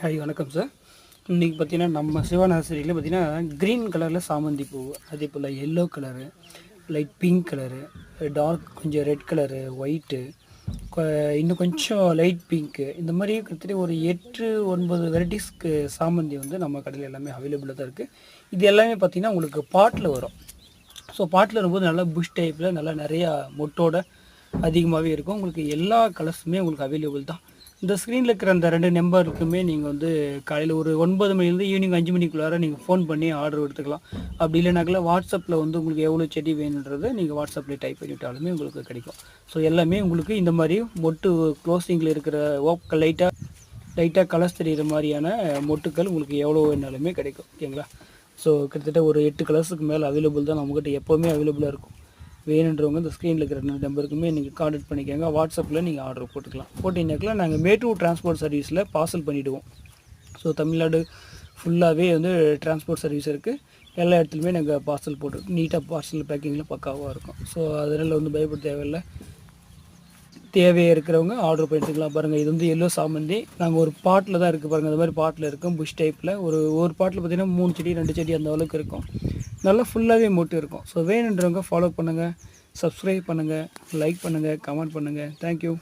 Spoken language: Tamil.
ஹாய் வணக்கம் சார் இன்றைக்கி பார்த்தீங்கன்னா நம்ம சிவா நர்சரியில் பார்த்தீங்கன்னா க்ரீன் கலரில் சாமந்தி பூ. அதே போல் yellow colour light pink colour dark கொஞ்சம் ரெட் கலரு ஒயிட்டு இன்னும் கொஞ்சம் லைட் பிங்க்கு இந்த மாதிரி கிட்டத்தட்ட ஒரு எட்டு ஒன்பது வெரைட்டிஸ்க்கு சாமந்தி வந்து நம்ம கடையில் எல்லாமே அவைலபிளாக தான் இருக்குது இது எல்லாமே பார்த்திங்கன்னா உங்களுக்கு பாட்டில் வரும். ஸோ பாட்டில் வரும்போது நல்லா புஷ் டைப்பில் நல்லா நிறையா மொட்டோட அதிகமாகவே இருக்கும். உங்களுக்கு எல்லா கலர்ஸுமே உங்களுக்கு அவைலபிள் தான். இந்த ஸ்க்ரீனில் இருக்கிற அந்த ரெண்டு நம்பருக்குமே நீங்கள் வந்து காலையில் ஒரு ஒன்பது மணிலேருந்து ஈவினிங் அஞ்சு மணிக்குள்ளார நீங்கள் ஃபோன் பண்ணி ஆர்டர் எடுத்துக்கலாம். அப்படி இல்லைனாக்கில் வாட்ஸ்அப்பில் வந்து உங்களுக்கு எவ்வளோ செடி வேணுன்றதை நீங்கள் வாட்ஸ்அப்பில் டைப் பண்ணிவிட்டாலுமே உங்களுக்கு கிடைக்கும். ஸோ எல்லாமே உங்களுக்கு இந்த மாதிரி மொட்டு க்ளோசிங்கில் இருக்கிற ஓப் லைட்டாக லைட்டாக கலர்ஸ் தெரிகிற மாதிரியான மொட்டுக்கள் உங்களுக்கு எவ்வளோ வேணாலுமே கிடைக்கும். ஓகேங்களா? ஸோ கிட்டத்தட்ட ஒரு எட்டு கலர்ஸுக்கு மேலே அவைலபிள் தான். நம்மக்கிட்ட எப்போவுமே அவைலபிளாக இருக்கும். வேணுன்றவங்க இந்த ஸ்க்ரீனில் இருக்கிற ரெண்டு நம்பருக்குமே நீங்கள் காண்டாக்ட் பண்ணிக்கோங்க வாட்ஸ்அப்பில் நீங்கள் ஆர்டர் போட்டுக்கலாம். போட்டிங்கனாக்கா நாங்கள் மேட்டூர் டிரான்ஸ்போர்ட் சர்வீஸில் பார்சல் பண்ணிவிடுவோம் ஸோ தமிழ்நாடு ஃபுல்லாகவே வந்து டிரான்ஸ்போர்ட் சர்வீஸ் இருக்குது எல்லா இடத்துலையுமே நாங்கள் பார்சல் போட்டு நீட்டாக பார்சல் பேக்கிங்கில் பக்காவாக இருக்கும். ஸோ அதனால் வந்து பயப்பட தேவையில்லை. தேவையாக இருக்கிறவங்க ஆர்டர் பண்ணிட்டுக்கலாம் பாருங்கள் இது வந்து எல்லோ சாமந்தி. நாங்கள் ஒரு பாட்டில் தான் இருக்குது பாருங்கள் அந்த மாதிரி பாட்டில் இருக்கும். புஷ் டைப்பில் ஒரு ஒரு பாட்டில் பார்த்தீங்கன்னா மூணு செடி ரெண்டு செடி அந்த அளவுக்கு இருக்கும். நல்லா ஃபுல்லாகவே மோட்டிவ் இருக்கும். ஸோ வேணுன்றவங்க ஃபாலோ பண்ணுங்கள் சப்ஸ்கிரைப் பண்ணுங்கள் லைக் பண்ணுங்கள் கமெண்ட் பண்ணுங்கள் தேங்க்யூ